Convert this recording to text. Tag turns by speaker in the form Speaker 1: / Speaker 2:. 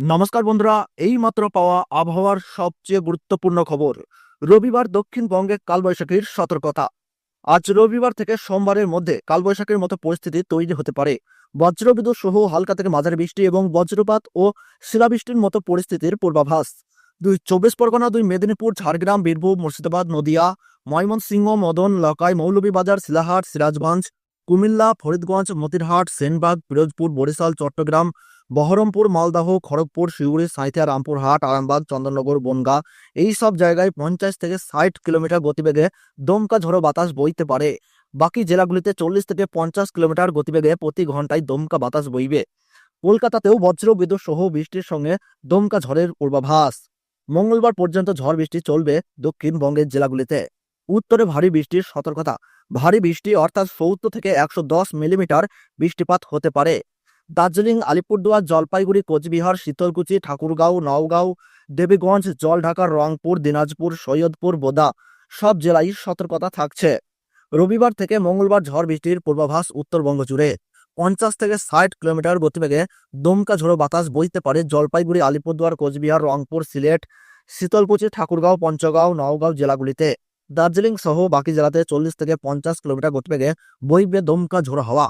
Speaker 1: নমস্কার বন্ধুরা এই মাত্র পাওয়া আবহাওয়ার সবচেয়ে গুরুত্বপূর্ণ খবর। রবিবার দক্ষিণবঙ্গে কালবৈশাখীর সতর্কতা। আজ রবিবার থেকে সোমবারের মধ্যে কালবৈশাখীর মতো পরিস্থিতি তৈরি হতে পারে। বজ্রবিদ্যুৎ সহ হালকা থেকে মাঝারি বৃষ্টি এবং বজ্রপাত ও শিলাবৃষ্টির মতো পরিস্থিতির পূর্বাভাস। দুই চব্বিশ পরগনা, দুই মেদিনীপুর, ঝাড়গ্রাম, বীরভূম, মুর্শিদাবাদ, নদিয়া, ময়মনসিংহ, মদন, লকাই মৌলভীবাজার শিলাহাট সিরাজগঞ্জ, কুমিল্লা, ফরিদগঞ্জ, মতিরহাট, সেনবাগ, পিরোজপুর, বরিশাল, চট্টগ্রাম বহরমপুর, মালদাহ, খড়গপুর শিউড়ি সাঁইথিয়া রামপুরহাট আরামবাগ, চন্দননগর, বনগা, এই সব জায়গায় পঞ্চাশ থেকে ষাট কিলোমিটার গতিবেগে দমকা ঝড়ো বাতাস বইতে পারে। বাকি জেলাগুলিতে চল্লিশ থেকে পঞ্চাশ কিলোমিটার গতিবেগে প্রতি ঘন্টায় দমকা বাতাস বইবে। কলকাতাতেও বজ্র, বিদ্যুৎ সহ বৃষ্টির সঙ্গে দমকা ঝড়ের পূর্বাভাস। মঙ্গলবার পর্যন্ত ঝড় বৃষ্টি চলবে দক্ষিণবঙ্গের জেলাগুলিতে। উত্তরে ভারী বৃষ্টির সতর্কতা। ভারী বৃষ্টি অর্থাৎ সত্তর থেকে একশো দশ মিলিমিটার বৃষ্টিপাত হতে পারে। দার্জিলিং, আলিপুরদুয়ার, জলপাইগুড়ি, কোচবিহার, শীতলকুচি, ঠাকুরগাঁও, নওগাঁও, দেবীগঞ্জ জলঢাকা রংপুর, দিনাজপুর, সৈয়দপুর, বোদা, সব জেলায় সতর্কতা থাকছে। রবিবার থেকে মঙ্গলবার ঝড় বৃষ্টির পূর্বাভাস উত্তরবঙ্গ জুড়ে। পঞ্চাশ থেকে ষাট কিলোমিটার গতিবেগে দমকা ঝোড়ো বাতাস বইতে পারে জলপাইগুড়ি, আলিপুরদুয়ার, কোচবিহার, রংপুর, সিলেট, শীতলকুচি, ঠাকুরগাঁও, পঞ্চগাঁও, নওগাঁও জেলাগুলিতে। দার্জিলিং সহ বাকি জেলাতে চল্লিশ থেকে পঞ্চাশ কিলোমিটার গতিবেগে বইবে দমকা ঝোড়ো হাওয়া।